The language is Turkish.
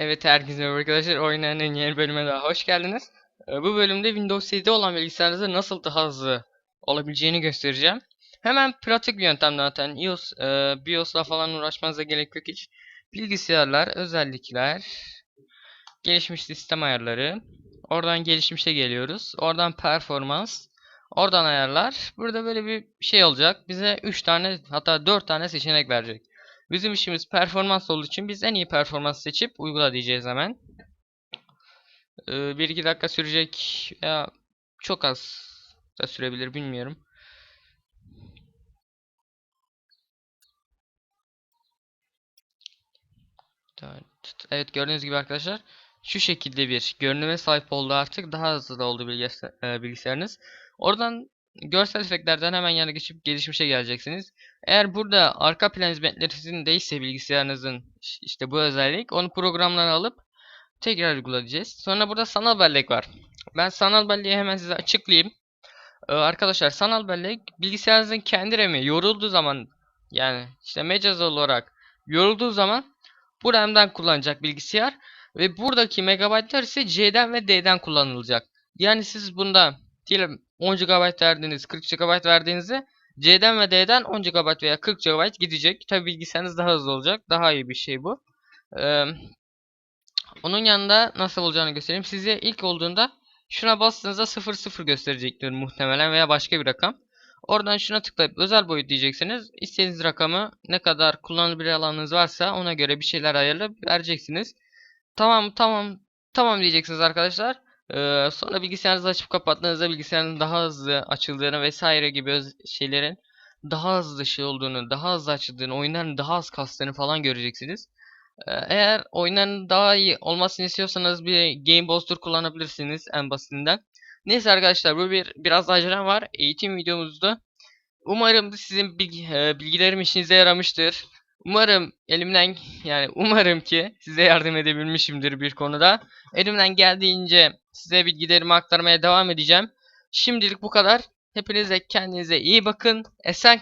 Evet herkese arkadaşlar. Oynanın yeni bölüme daha hoş geldiniz. Ee, Bu bölümde Windows 7 olan bilgisayarınızda nasıl daha hızlı olabileceğini göstereceğim. Hemen pratik bir yöntem zaten. iOS, e, BIOS'la falan uğraşmanıza gerek yok hiç. Bilgisayarlar, özellikler, gelişmiş sistem ayarları. Oradan gelişmişe geliyoruz. Oradan performans. Oradan ayarlar. Burada böyle bir şey olacak. Bize 3 tane hatta 4 tane seçenek verecek. Bizim işimiz performans olduğu için biz en iyi performans seçip uygula diyeceğiz hemen. Ee, 1-2 dakika sürecek ya çok az da sürebilir bilmiyorum. Evet gördüğünüz gibi arkadaşlar şu şekilde bir görünüme sahip oldu artık daha hızlı da oldu e, bilgisayarınız. Oradan görsel efektlerden hemen yana geçip gelişmişe geleceksiniz. Eğer burada arka plan hizmetleri sizin değilse bilgisayarınızın işte bu özellik onu programdan alıp tekrar uygulayacağız. Sonra burada sanal bellek var. Ben sanal belleği hemen size açıklayayım. Ee, arkadaşlar sanal bellek bilgisayarınızın kendi RAM'i yorulduğu zaman yani işte mecaz olarak yorulduğu zaman bu RAM'den kullanacak bilgisayar ve buradaki megabaytlar ise C'den ve D'den kullanılacak. Yani siz bunda diyelim 10 GB verdiniz, 40 GB verdiğinizde C'den ve D'den 10 GB veya 40 GB gidecek. Tabi bilgisayarınız daha hızlı olacak. Daha iyi bir şey bu. Ee, onun yanında nasıl olacağını göstereyim. Size ilk olduğunda şuna bastığınızda 00 gösterecektir muhtemelen veya başka bir rakam. Oradan şuna tıklayıp özel boyut diyeceksiniz. İstediğiniz rakamı ne kadar kullanılabilir alanınız varsa ona göre bir şeyler ayarlayıp vereceksiniz. Tamam tamam tamam diyeceksiniz arkadaşlar. Ee, sonra bilgisayarınızı açıp kapattığınızda bilgisayarın daha hızlı açıldığını vesaire gibi şeylerin daha hızlı şey olduğunu, daha hızlı açıldığını, oyunların daha az kastığını falan göreceksiniz. Ee, eğer oyunların daha iyi olmasını istiyorsanız bir Game Booster kullanabilirsiniz en basitinden. Neyse arkadaşlar bu bir biraz acelem var. Eğitim videomuzda. Umarım sizin bilgi, bilgilerim işinize yaramıştır. Umarım elimden yani umarım ki size yardım edebilmişimdir bir konuda. Elimden geldiğince size bilgilerimi aktarmaya devam edeceğim. Şimdilik bu kadar. Hepinize kendinize iyi bakın. Esen